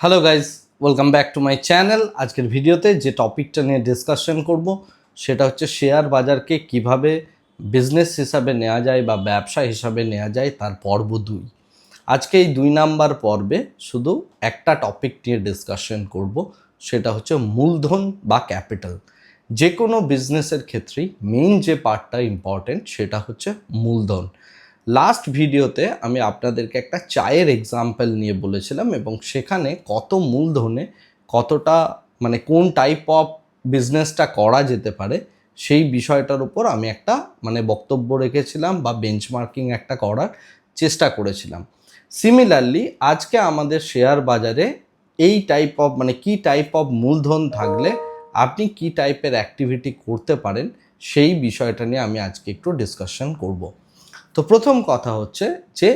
Hello guys welcome back to my channel আজকের ভিডিওতে যে টপিকটা নিয়ে ডিসকাশন করব, সেটা হচ্ছে শেয়ার বাজারকে কীভাবে বিজনেস হিসাবে নেওয়া যায় বা ব্যবসা হিসাবে নেওয়া যায় তার পর্ব দুই। আজকে এই দুই নাম্বার পর্বে শুধু একটা টপিক নিয়ে ডিসকাশন করব, সেটা হচ্ছে মূলধন বা ক্যাপিটাল যে কোনো বিজনেসের ক্ষেত্রেই মেইন যে পার্টটা ইম্পর্টেন্ট সেটা হচ্ছে মূলধন। লাস্ট ভিডিওতে আমি আপনাদেরকে একটা চায়ের এক্সাম্পল নিয়ে বলেছিলাম এবং সেখানে কত মূলধনে কতটা মানে কোন টাইপ অফ বিজনেসটা করা যেতে পারে, সেই বিষয়টার উপর আমি একটা মানে বক্তব্য রেখেছিলাম বা বেঞ্চমার্কিং একটা করার চেষ্টা করেছিলাম। সিমিলারলি আজকে আমাদের শেয়ার বাজারে এই টাইপ অফ মানে কি টাইপ অফ মূলধন থাকলে আপনি কি টাইপের অ্যাক্টিভিটি করতে পারেন, সেই বিষয়টা নিয়ে আমি আজকে একটু ডিসকাশন করব। তো প্রথম কথা হচ্ছে যে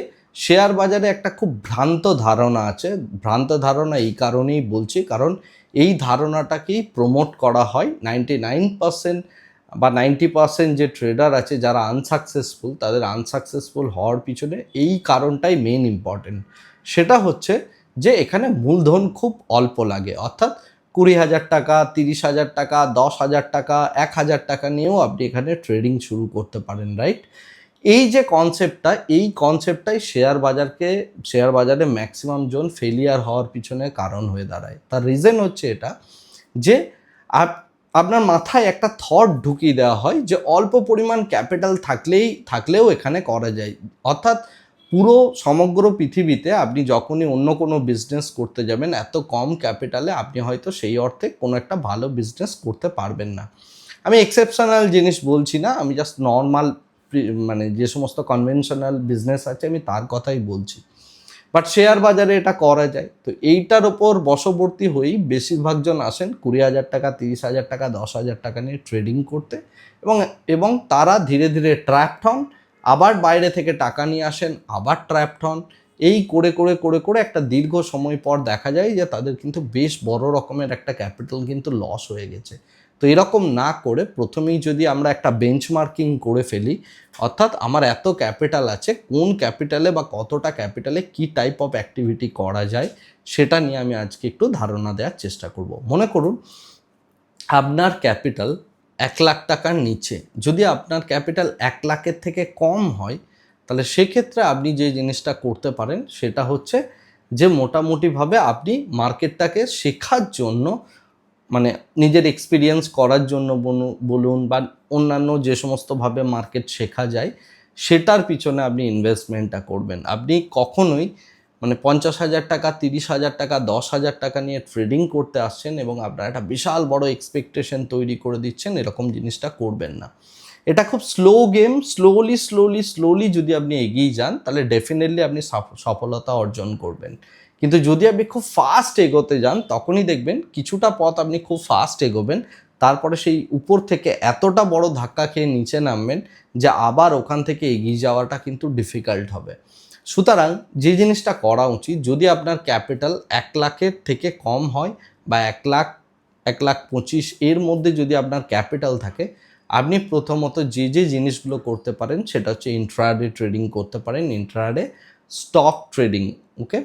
শেয়ার বাজারে একটা খুব ভ্রান্ত ধারণা আছে। ভ্রান্ত ধারণা এই কারণেই বলছি, কারণ এই ধারণাটাকেই প্রমোট করা হয়। নাইনটি নাইন পার্সেন্ট বা নাইনটি পার্সেন্ট যে ট্রেডার আছে, যারা আনসাকসেসফুল তাদের আনসাকসেসফুল হওয়ার পিছনে এই কারণটাই মেন ইম্পর্টেন্ট সেটা হচ্ছে যে এখানে মূলধন খুব অল্প লাগে। অর্থাৎ কুড়ি হাজার টাকা, তিরিশ হাজার টাকা, দশ হাজার টাকা, এক হাজার টাকা নিয়েও আপনি এখানে ট্রেডিং শুরু করতে পারেন রাইট এই যে কনসেপ্টটা এই কনসেপ্টটাই শেয়ার বাজারকে শেয়ার বাজারে ম্যাক্সিমাম জন ফেলিয়ার হওয়ার পিছনে কারণ হয়ে দাঁড়ায়। তার রিজন হচ্ছে এটা যে, আপ- আপনার মাথায় একটা থট ঢুকিয়ে দেওয়া হয় যে, অল্প পরিমাণ ক্যাপিটাল থাকলেই, থাকলেও এখানে করা যায়। অর্থাৎ পুরো সমগ্র পৃথিবীতে আপনি যখনই অন্য কোনো বিজনেস করতে যাবেন, এত কম ক্যাপিটালে আপনি হয়তো সেই অর্থে কোনো একটা ভালো বিজনেস করতে পারবেন না। আমি এক্সেপশনাল জিনিস বলছি না, আমি জাস্ট নর্মাল মানে যে সমস্ত কনভেনশনাল বিজনেস আছে, আমি তার কথাই বলছি। বাট শেয়ার বাজারে এটা করা যায়। তো এইটার ওপর বশবর্তী হয়েই বেশিরভাগ জন আসেন কুড়ি হাজার টাকা, তিরিশ হাজার টাকা, দশ হাজার টাকা নিয়ে ট্রেডিং করতে। এবং এবং তারা ধীরে ধীরে ট্র্যাপড হন, আবার বাইরে থেকে টাকা নিয়ে আসেন, আবার ট্র্যাপড হন। এই করে করে করে করে একটা দীর্ঘ সময় পর দেখা যায় যে তাদের কিন্তু বেশ বড় রকমের একটা ক্যাপিটাল কিন্তু লস হয়ে গেছে। তো এরকম না করে প্রথমেই যদি আমরা একটা বেঞ্চমার্কিং করে ফেলি, অর্থাৎ আমার এত ক্যাপিটাল আছে, কোন ক্যাপিটালে বা কতটা ক্যাপিটালে কি টাইপ অফ অ্যাক্টিভিটি করা যায়, সেটা নিয়ে আমি আজকে একটু ধারণা দেওয়ার চেষ্টা করব। মনে করুন, আপনার ক্যাপিটাল এক লাখ টাকার নিচে, যদি আপনার ক্যাপিটাল এক লাখের থেকে কম হয়, তাহলে সেক্ষেত্রে আপনি যে জিনিসটা করতে পারেন, সেটা হচ্ছে যে মোটামুটিভাবে আপনি মার্কেটটাকে শেখার জন্য মানে নিজের এক্সপিরিয়েন্স করার জন্য বলুন বা অন্যান্য যে সমস্তভাবে মার্কেট শেখা যায়, সেটার পিছনে আপনি ইনভেস্টমেন্টটা করবেন। আপনি কখনোই মানে পঞ্চাশ হাজার টাকা, তিরিশ হাজার টাকা, দশ হাজার টাকা নিয়ে ট্রেডিং করতে আসছেন এবং আপনার একটা বিশাল বড় এক্সপেকটেশন তৈরি করে দিচ্ছেন, এরকম জিনিসটা করবেন না। এটা খুব slow game slowly slowly slowly যদি আপনি এগিয়ে যান, তাহলে ডেফিনেটলি আপনি সফ- সফলতা অর্জন করবেন। কিন্তু যদি আপনি খুব ফাস্ট এগোতে যান, তখনই দেখবেন কিছুটা পথ আপনি খুব ফাস্ট এগোবেন। তারপরে সেই উপর থেকে এতটা বড় ধাক্কা খেয়ে নিচে নামবেন যে আবার ওখান থেকে এগিয়ে যাওয়াটা কিন্তু ডিফিকাল্ট হবে। সুতরাং যে জিনিসটা করা উচিত, যদি আপনার ক্যাপিটাল এক লাখের থেকে কম হয় বা এক লাখ এক লাখ পঁচিশ এর মধ্যে যদি আপনার ক্যাপিটাল থাকে, আপনি প্রথমত যে যে জিনিসগুলো করতে পারেন, সেটা হচ্ছে ইন্ট্রাডে ট্রেডিং করতে পারেন ইন্ট্রাডে স্টক ট্রেডিং ওকে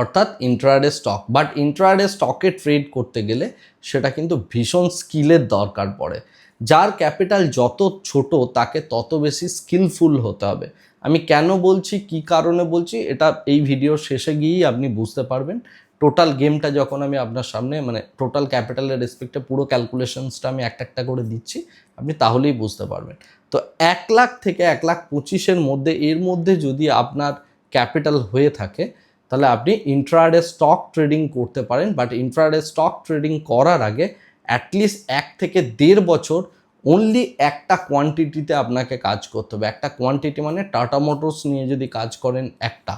অর্থাৎ ইন্ট্রাডে স্টক বাট ইন্ট্রাডে স্টকে ট্রেড করতে গেলে সেটা কিন্তু ভীষণ স্কিলের দরকার পড়ে। যার ক্যাপিটাল যত ছোট, তাকে তত বেশি স্কিলফুল হতে হবে। আমি কেন বলছি, কি কারণে বলছি, এটা এই ভিডিওর শেষে গিয়েই আপনি বুঝতে পারবেন। টোটাল গেমটা যখন আমি আপনার সামনে মানে টোটাল ক্যাপিটালের রেসপেক্টে পুরো ক্যালকুলেশনসটা আমি একটা একটা করে দিচ্ছি, আপনি তাহলেই বুঝতে পারবেন। তো এক লাখ থেকে এক লাখ পঁচিশের মধ্যে, এর মধ্যে যদি আপনার ক্যাপিটাল হয়ে থাকে তাহলে আপনি ইন্ট্রাডে স্টক ট্রেডিং করতে পারেন বাট ইন্ট্রাডে স্টক ট্রেডিং করার আগে অ্যাটলিস্ট এক থেকে দেড় বছর অনলি একটা কোয়ান্টিটিতে আপনাকে কাজ করতে হবে। একটা কোয়ান্টিটি মানে টাটা মোটরস নিয়ে যদি কাজ করেন একটা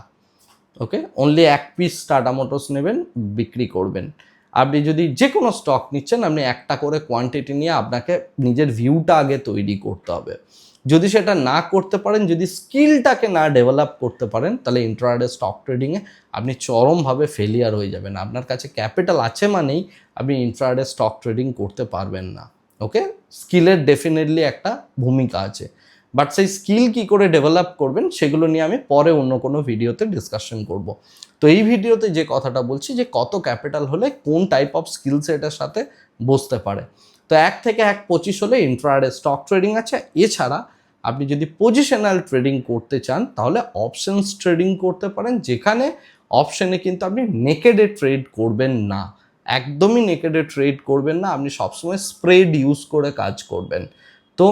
ওকে অনলি এক পিস টাটা মোটরস নেবেন, বিক্রি করবেন। আপনি যদি যে কোনো স্টক নিচ্ছেন, আপনি একটা করে কোয়ান্টিটি নিয়ে আপনাকে নিজের ভিউটা আগে তৈরি করতে হবে। যদি সেটা না করতে পারেন, যদি স্কিলটাকে না ডেভেলপ করতে পারেন, তাহলে ইন্ট্রাডে স্টক ট্রেডিংয়ে আপনি চরমভাবে ফেলিয়ার হয়ে যাবেন। আপনার কাছে ক্যাপিটাল আছে মানেই আপনি ইন্ট্রাডে স্টক ট্রেডিং করতে পারবেন না। ওকে স্কিলের ডেফিনেটলি একটা ভূমিকা আছে। বাট সেই স্কিল কি করে ডেভেলপ করবেন, সেগুলো নিয়ে আমি পরে অন্য কোনো ভিডিওতে ডিসকাশন করব। তো এই ভিডিওতে যে কথাটা বলছি যে কত ক্যাপিটাল হলে কোন টাইপ অফ স্কিল সেটের সাথে বসতে পারে। তো এক থেকে এক পঁচিশ হলে ইন্ট্রাডে স্টক ট্রেডিং আছে। এছাড়া আপনি যদি পজিশনাল ট্রেডিং করতে চান, তাহলে অপশনস ট্রেডিং করতে পারেন, যেখানে অপশনে কিন্তু আপনি নেকেডে ট্রেড করবেন না। একদমই নেকেডে ট্রেড করবেন না, আপনি সবসময় স্প্রেড ইউজ করে কাজ করবেন। তো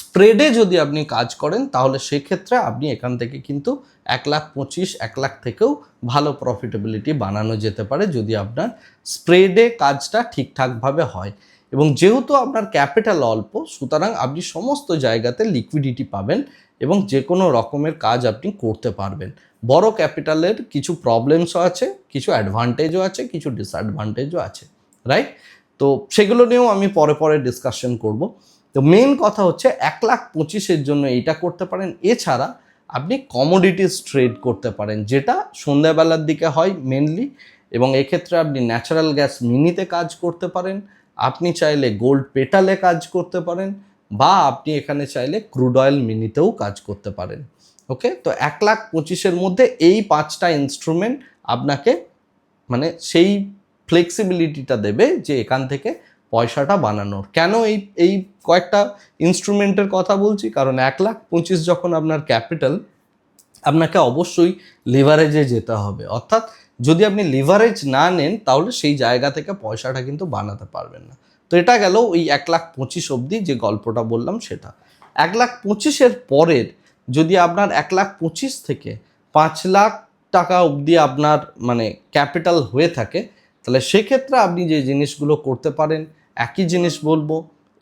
স্প্রেডে যদি আপনি কাজ করেন, তাহলে সেক্ষেত্রে আপনি এখান থেকে কিন্তু এক লাখ পঁচিশ, এক লাখ থেকেও ভালো প্রফিটেবিলিটি বানানো যেতে পারে, যদি আপনার স্প্রেডে কাজটা ঠিকঠাকভাবে হয়। এবং যেহেতু আপনার ক্যাপিটাল অল্প, সুতরাং আপনি সমস্ত জায়গাতে লিকুইডিটি পাবেন এবং যে কোনো রকমের কাজ আপনি করতে পারবেন। বড় ক্যাপিটালের কিছু প্রবলেমসও আছে, কিছু অ্যাডভান্টেজও আছে, কিছু ডিসঅ্যাডভান্টেজও আছে রাইট তো সেগুলো নিয়েও আমি পরে পরে ডিসকাশন করব। তো মেন কথা হচ্ছে এক লাখ পঁচিশের জন্য এইটা করতে পারেন। এছাড়া আপনি কমোডিটিস ট্রেড করতে পারেন, যেটা সন্ধ্যাবেলার দিকে হয় মেনলি এবং এক্ষেত্রে আপনি ন্যাচারাল গ্যাস মিনিতে কাজ করতে পারেন। আপনি চাইলে গোল্ড পেটালে কাজ করতে পারেন বা আপনি এখানে চাইলে ক্রুড অয়েল মিনিতেও কাজ করতে পারেন ওকে তো এক লাখ পঁচিশের মধ্যে এই পাঁচটা ইনস্ট্রুমেন্ট আপনাকে মানে সেই ফ্লেক্সিবিলিটিটা দেবে যে এখান থেকে পয়সাটা বানানোর। কেন এই এই কয়েকটা ইনস্ট্রুমেন্টের কথা বলছি? কারণ এক লাখ পঁচিশ যখন আপনার ক্যাপিটাল আপনাকে অবশ্যই লিভারেজে যেতে হবে। অর্থাৎ যদি আপনি লিভারেজ না নেন, তাহলে সেই জায়গা থেকে পয়সাটা কিন্তু বানাতে পারবেন না। তো এটা গেল ওই এক লাখ পঁচিশ অবধি যে গল্পটা বললাম সেটা। এক লাখ পঁচিশের পরের যদি আপনার এক লাখ পঁচিশ থেকে পাঁচ লাখ টাকা অবধি আপনার মানে ক্যাপিটাল হয়ে থাকে, তাহলে সেক্ষেত্রে আপনি যে জিনিসগুলো করতে পারেন, একই জিনিস বলব,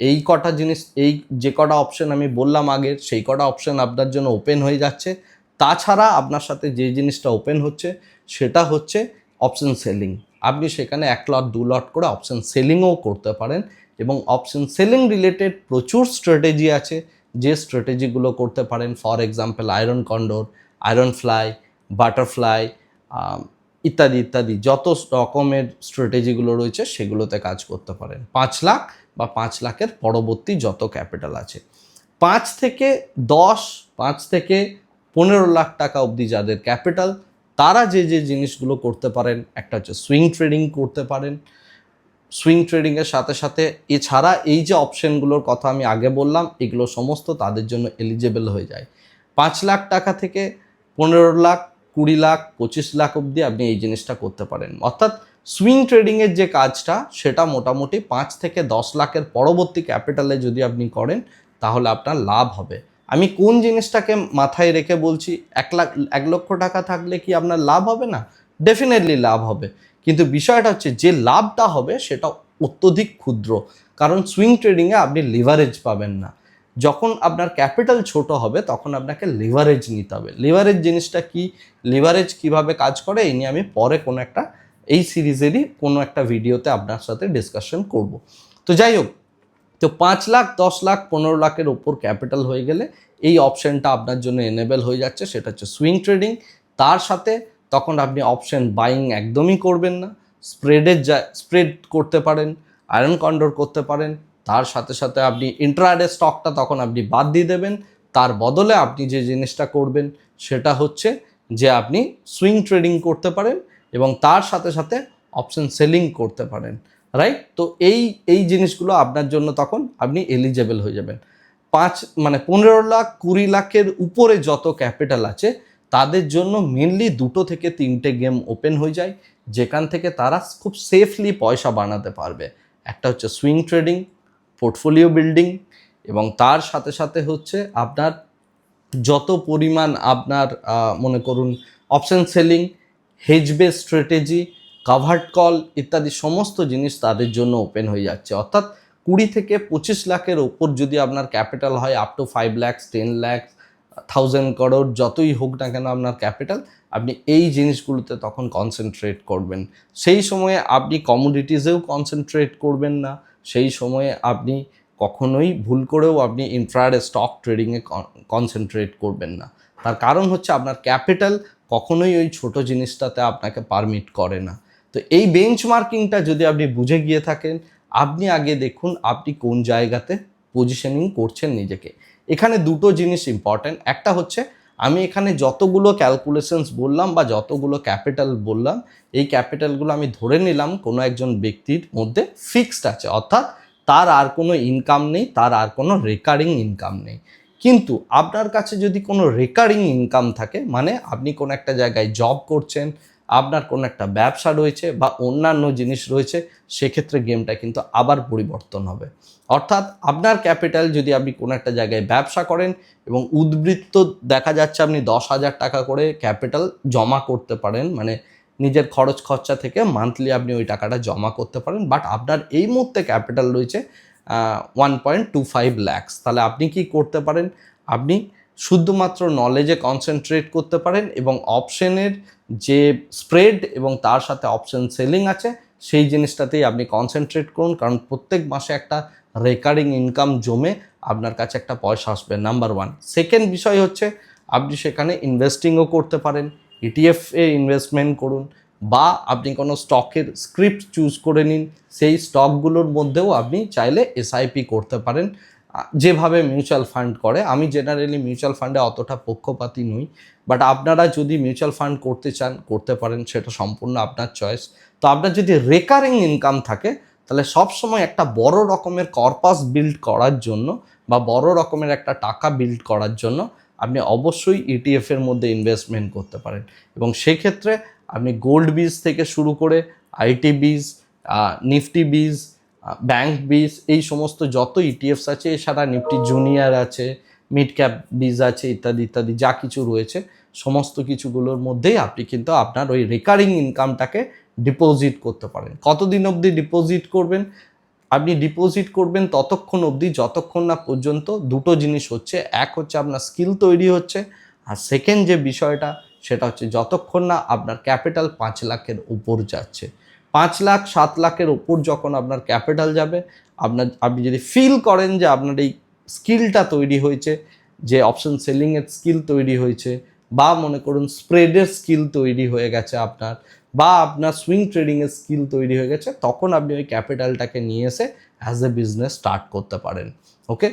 এই কটা জিনিস, এই যে কটা অপশন আমি বললাম আগে, সেই কটা অপশন আপনার জন্য ওপেন হয়ে যাচ্ছে। তাছাড়া আপনার সাথে যে জিনিসটা ওপেন হচ্ছে সেটা হচ্ছে অপশন সেলিং আপনি সেখানে এক লট দু লট করে অপশন সেলিংও করতে পারেন এবং অপশন সেলিং রিলেটেড প্রচুর স্ট্র্যাটেজি আছে। যে স্ট্র্যাটেজিগুলো করতে পারেন for example iron condor iron fly butterfly ইত্যাদি ইত্যাদি, যত রকমের স্ট্র্যাটেজিগুলো রয়েছে সেগুলোতে কাজ করতে পারেন। পাঁচ লাখ বা পাঁচ লাখের পরবর্তী যত ক্যাপিটাল আছে। পাঁচ থেকে দশ, পাঁচ থেকে পনেরো লাখ টাকা অবধি যাদের ক্যাপিটাল তারা যে যে জিনিসগুলো করতে পারেন, একটা হচ্ছে সুইং ট্রেডিং করতে পারেন। সুইং ট্রেডিংয়ের সাথে সাথে এছাড়া এই যে অপশনগুলোর কথা আমি আগে বললাম, এগুলো সমস্ত তাদের জন্য এলিজেবল হয়ে যায়। পাঁচ লাখ টাকা থেকে পনেরো লাখ, কুড়ি লাখ, পঁচিশ লাখ অবধি আপনি এই জিনিসটা করতে পারেন। অর্থাৎ সুইং ট্রেডিংয়ের যে কাজটা, সেটা মোটামুটি পাঁচ থেকে দশ লাখের পরবর্তী ক্যাপিটালে যদি আপনি করেন, তাহলে আপনার লাভ হবে। আমি কোন জিনিসটাকে মাথায় রেখে বলছি, এক লাখ, এক লক্ষ টাকা থাকলে কি আপনার লাভ হবে না? ডেফিনেটলি লাভ হবে। কিন্তু বিষয়টা হচ্ছে, যে লাভটা হবে সেটা অত্যধিক ক্ষুদ্র। কারণ সুইং ট্রেডিংয়ে আপনি লিভারেজ পাবেন না। যখন আপনার ক্যাপিটাল ছোট হবে, তখন আপনাকে লিভারেজ নিতে হবে। লিভারেজ জিনিসটা কি? লিভারেজ কীভাবে কাজ করে, এই নিয়ে আমি পরে কোনো একটা, এই সিরিজেরই কোনো একটা ভিডিওতে আপনার সাথে ডিসকাশন করব। তো যাই হোক তো পাঁচ লাখ, দশ লাখ, পনেরো লাখের ওপর ক্যাপিটাল হয়ে গেলে এই অপশানটা আপনার জন্য এনেবেল হয়ে যাচ্ছে, সেটা হচ্ছে সুইং ট্রেডিং তার সাথে তখন আপনি অপশান বাইং একদমই করবেন না স্প্রেডের যা স্প্রেড করতে পারেন আয়রন কন্ডোর করতে পারেন, তার সাথে সাথে আপনি ইন্ট্রাডে স্টকটা তখন আপনি বাদ দিয়ে দেবেন, তার বদলে আপনি যে জিনিসটা করবেন, সেটা হচ্ছে যে আপনি সুইং ট্রেডিং করতে পারেন এবং তার সাথে সাথে অপশন সেলিং করতে পারেন। রাইট তো এই এই জিনিসগুলো আপনার জন্য তখন আপনি এলিজেবল হয়ে যাবেন। পাঁচ মানে পনেরো লাখ, কুড়ি লাখের উপরে যত ক্যাপিটাল আছে, তাদের জন্য মেনলি দুটো থেকে তিনটে গেম ওপেন হয়ে যায়, যেখান থেকে তারা খুব সেফলি পয়সা বানাতে পারবে। একটা হচ্ছে সুইং ট্রেডিং পোর্টফোলিও বিল্ডিং এবং তার সাথে সাথে হচ্ছে আপনার যত পরিমাণ আপনার মনে করুন option selling hedge base strategy covered call ইত্যাদি সমস্ত জিনিস তাদের জন্য ওপেন হয়ে যাচ্ছে। অর্থাৎ কুড়ি থেকে পঁচিশ লাখের ওপর যদি আপনার ক্যাপিটাল হয় up to five lakhs ten lakhs thousand crore যতই হোক না কেন আপনার ক্যাপিটাল আপনি এই জিনিসগুলোতে তখন কনসেন্ট্রেট করবেন। সেই সময়ে আপনি কমোডিটিসেও কনসেন্ট্রেট করবেন না। সেই সময়ে আপনি কখনোই ভুল করেও আপনি ইনফ্রারে স্টক ট্রেডিংয়ে কনসেন্ট্রেট করবেন না। তার কারণ হচ্ছে আপনার ক্যাপিটাল কখনোই ওই ছোট জিনিসটাতে আপনাকে পারমিট করে না। তো এই বেঞ্চমার্কিংটা যদি আপনি বুঝে গিয়ে থাকেন, আপনি আগে দেখুন আপনি কোন জায়গাতে পজিশনিং করছেন নিজেকে। এখানে দুটো জিনিস ইম্পর্ট্যান্ট একটা হচ্ছে, আমি এখানে যতগুলো ক্যালকুলেশনস বললাম বা যতগুলো ক্যাপিটাল বললাম, এই ক্যাপিটালগুলো আমি ধরে নিলাম কোনো একজন ব্যক্তির মধ্যে ফিক্সড আছে। অর্থাৎ তার আর কোনো ইনকাম নেই, তার আর কোনো রেকারিং ইনকাম নেই। কিন্তু আপনার কাছে যদি কোনো রেকারিং ইনকাম থাকে মানে আপনি কোনো একটা জায়গায় জব করছেন আপনার কোনো একটা ব্যবসা রয়েছে বা অন্যান্য জিনিস রয়েছে, সেক্ষেত্রে গেমটা কিন্তু আবার পরিবর্তন হবে। অর্থাৎ আপনার ক্যাপিটাল যদি আপনি কোনো একটা জায়গায় ব্যবসা করেন এবং উদ্বৃত্ত দেখা যাচ্ছে আপনি দশ হাজার টাকা করে ক্যাপিটাল জমা করতে পারেন মানে নিজের খরচ খরচা থেকে মান্থলি আপনি ওই টাকাটা জমা করতে পারেন বাট আপনার এই মুহূর্তে ক্যাপিটাল রয়েছে one point two five lakhs তাহলে আপনি কি করতে পারেন? আপনি শুধুমাত্র নলেজে কনসেন্ট্রেট করতে পারেন এবং অপশনের যে স্প্রেড এবং তার সাথে অপশন সেলিং আছে, সেই জিনিসটাতেই আপনি কনসেন্ট্রেট করুন। কারণ প্রত্যেক মাসে একটা রেকারিং ইনকাম জমে আপনার কাছে একটা পয়সা আসবে নাম্বার ওয়ান সেকেন্ড বিষয় হচ্ছে, আপনি সেখানে ইনভেস্টিংও করতে পারেন ইটিএফ এ ইনভেস্টমেন্ট করুন, বা আপনি কোনো স্টকের স্ক্রিপ্ট চুজ করে নিন, সেই স্টকগুলোর মধ্যেও আপনি চাইলে এসআইপি করতে পারেন। যেভাবে মিউচুয়াল ফান্ড করে, আমি জেনারেলি মিউচুয়াল ফান্ডে অতটা পক্ষপাতী নই বাট আপনারা যদি মিউচুয়াল ফান্ড করতে চান, করতে পারেন, সেটা সম্পূর্ণ আপনার চয়েস তো আপনার যদি রেকারিং ইনকাম থাকে, তাহলে সবসময় একটা বড় রকমের কর্পাস বিল্ড করার জন্য বা বড় রকমের একটা টাকা বিল্ড করার জন্য আপনি অবশ্যই ইটিএফ এর মধ্যে ইনভেস্টমেন্ট করতে পারেন। এবং সেক্ষেত্রে আপনি গোল্ড বীজ থেকে শুরু করে আইটি বীজ নিফটি বীজ ব্যাংক বিজ, এই সমস্ত যত ইটিএফস আছে এছাড়া নিফটি জুনিয়র আছে, মিড ক্যাপ বীজ আছে, ইত্যাদি ইত্যাদি, যা কিছু রয়েছে, সমস্ত কিছুগুলোর মধ্যেই আপনি কিন্তু আপনার ওই রেকারিং ইনকামটাকে ডিপোজিট করতে পারেন। কতদিন অবধি ডিপোজিট করবেন? আপনি ডিপোজিট করবেন ততক্ষণ অবধি, যতক্ষণ না পর্যন্ত দুটো জিনিস হচ্ছে, এক হচ্ছে আপনার স্কিল তৈরি হচ্ছে, আর সেকেন্ড যে বিষয়টা, সেটা হচ্ছে যতক্ষণ না আপনার ক্যাপিটাল পাঁচ লাখের উপর যাচ্ছে। পাঁচ লাখ, সাত লাখের ওপর যখন আপনার ক্যাপিটাল যাবে, আপনার, আপনি যদি ফিল করেন যে আপনার এই স্কিলটা তৈরি হয়েছে, যে অপশন সেলিংয়ের স্কিল তৈরি হয়েছে, বা মনে করুন স্প্রেডের স্কিল তৈরি হয়ে গেছে আপনার, বা আপনার সুইং ট্রেডিংয়ের স্কিল তৈরি হয়ে গেছে, তখন আপনি ওই ক্যাপিটালটাকে নিয়ে এসে অ্যাজ এ বিজনেস স্টার্ট করতে পারেন ওকে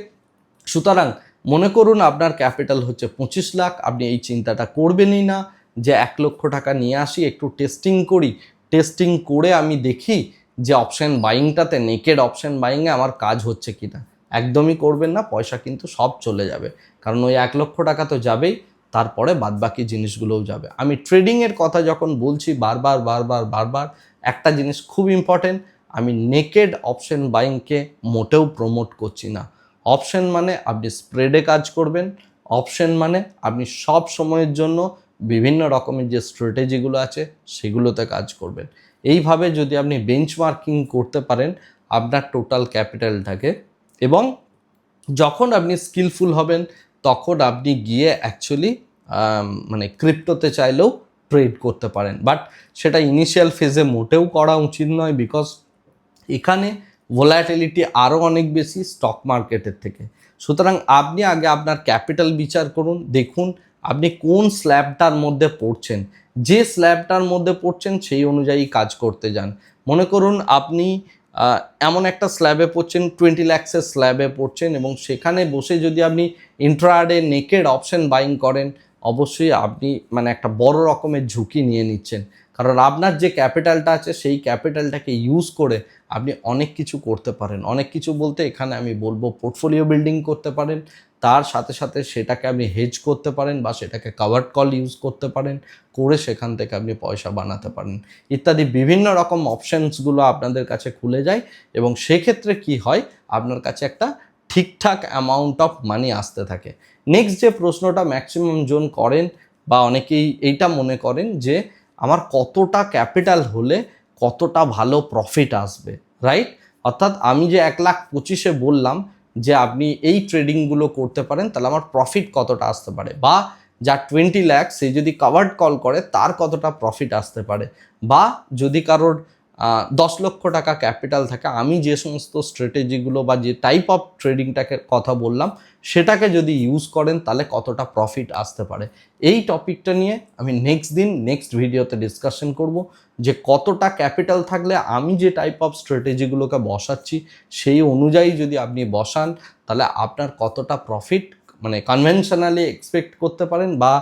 সুতরাং মনে করুন আপনার ক্যাপিটাল হচ্ছে পঁচিশ লাখ, আপনি এই চিন্তাটা করবেনই না যে এক লক্ষ টাকা নিয়ে আসি, একটু টেস্টিং করি টেস্টিং করে আমি দেখি যে অপশান বাইংটাতে নেকেড অপশান বাইংয়ে আমার কাজ হচ্ছে কি না একদমই করবেন না, পয়সা কিন্তু সব চলে যাবে। কারণ ওই এক লক্ষ টাকা তো যাবেই, তারপরে বাদবাকি জিনিসগুলোও যাবে। আমি ট্রেডিংয়ের কথা যখন বলছি বারবার বারবার বারবার, একটা জিনিস খুব ইম্পর্টেন্ট আমি নেকেড অপশন বাইংকে মোটেও প্রমোট করছি না। অপশন মানে আপনি স্প্রেডে কাজ করবেন অপশন মানে আপনি সব সময়ের জন্য বিভিন্ন রকমের যে স্ট্র্যাটেজিগুলো আছে, সেগুলোতে কাজ করবেন। এইভাবে যদি আপনি বেঞ্চমার্কিং করতে পারেন, আপনার টোটাল ক্যাপিটালটাকে এবং যখন আপনি স্কিলফুল হবেন, তখন আপনি গিয়ে অ্যাকচুয়ালি মানে ক্রিপ্টোতে চাইলেও ট্রেড করতে পারেন। বাট সেটা ইনিশিয়াল ফেজে মোটেও করা উচিত নয় বিকজ এখানে ভোলাটিলিটি আরও অনেক বেশি স্টক মার্কেটের থেকে। সুতরাং আপনি আগে আপনার ক্যাপিটাল বিচার করুন, দেখুন আপনি কোন স্ল্যাবটার মধ্যে পড়ছেন? যে স্ল্যাবটার মধ্যে পড়ছেন, সেই অনুযায়ী কাজ করতে যান। মনে করুন আপনি এমন একটা স্ল্যাবে পড়ছেন টোয়েন্টি ল্যাক্সের স্ল্যাবে পড়ছেন এবং সেখানে বসে যদি আপনি ইন্ট্রাডে নেকেড অপশন বাইং করেন, অবশ্যই আপনি মানে একটা বড় রকমের ঝুঁকি নিয়ে নিচ্ছেন। কারণ আপনার যে ক্যাপিটালটা আছে, সেই ক্যাপিটালটাকে ইউজ করে আপনি অনেক কিছু করতে পারেন। অনেক কিছু বলতে এখানে আমি বলব পোর্টফোলিও বিল্ডিং করতে পারেন, তার সাথে সাথে সেটাকে আপনি হেজ করতে পারেন বা সেটাকে কাভার্ড কল ইউজ করতে পারেন, করে সেখান থেকে আপনি পয়সা বানাতে পারেন। ইত্যাদি বিভিন্ন রকম অপশানসগুলো আপনাদের কাছে খুলে যায় এবং সেক্ষেত্রে কি হয়, আপনার কাছে একটা ঠিকঠাক অ্যামাউন্ট অফ মানি আসতে থাকে। নেক্সট যে প্রশ্নটা ম্যাক্সিমাম জন করেন বা অনেকেই এইটা মনে করেন যে আমার কতটা ক্যাপিটাল হলে কতটা ভালো প্রফিট আসবে রাইট অর্থাৎ আমি যে এক লাখ পঁচিশে বললাম যে আপনি এই ট্রেডিংগুলো করতে পারেন, তাহলে আমার প্রফিট কতটা আসতে পারে? বা যা টোয়েন্টি ল্যাক সে যদি কাভার্ড কল করে, তার কতটা প্রফিট আসতে পারে? বা যদি কারোর দশ লক্ষ টাকা ক্যাপিটাল থাকে। আমি যে সমস্ত স্ট্র্যাটেজিগুলো বা যে টাইপ অফ ট্রেডিংটাকে কথা বললাম, সেটাকে যদি ইউজ করেন, তাহলে কতটা প্রফিট আসতে পারে? এই টপিকটা নিয়ে আমি নেক্সট দিন নেক্সট ভিডিওতে ডিসকাশন করব যে কতটা ক্যাপিটাল থাকলে আমি যে টাইপ অফ স্ট্র্যাটেজিগুলোকে বসাচ্ছি, সেই অনুযায়ী যদি আপনি বসান, তাহলে আপনার কতটা প্রফিট মানে কনভেনশনালি এক্সপেক্ট করতে পারেন বা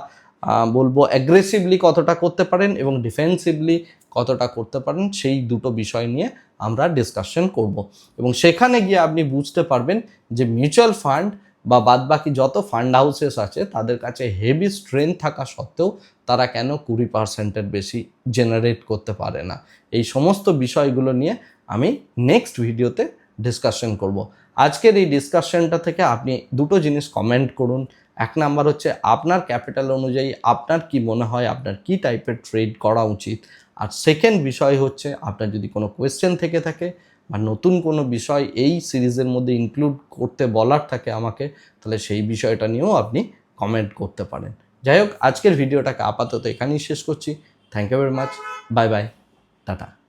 বলব অ্যাগ্রেসিভলি কতটা করতে পারেন এবং ডিফেন্সিভলি কতটা করতে পারেন, সেই দুটো বিষয় নিয়ে আমরা ডিসকাশন করব। এবং সেখানে গিয়ে আপনি বুঝতে পারবেন যে মিউচুয়াল ফান্ড বা বাদবাকি যত ফান্ড হাউসেস আছে, তাদের কাছে হেভি স্ট্রেংথ থাকা সত্ত্বেও তারা কেন কুড়ি পার্সেন্টের বেশি জেনারেট করতে পারে না? এই সমস্ত বিষয়গুলো নিয়ে আমি নেক্সট ভিডিওতে ডিসকাশন করব। আজকের এই ডিসকাশনটা থেকে আপনি দুটো জিনিস কমেন্ট করুন। এক নাম্বার হচ্ছে, আপনার ক্যাপিটাল অনুযায়ী আপনার কি মনে হয়, আপনার কি টাইপের ট্রেড করা উচিত? আর সেকেন্ড বিষয় হচ্ছে আপনার যদি কোনো কোয়েশ্চেন থেকে থাকে বা নতুন কোনো বিষয় এই সিরিজের মধ্যে ইনক্লুড করতে বলার থাকে আমাকে, তাহলে সেই বিষয়টা নিয়েও আপনি কমেন্ট করতে পারেন। যাই হোক, আজকের ভিডিওটাকে আপাতত এখানেই শেষ করছি। Thank you very much bye bye tata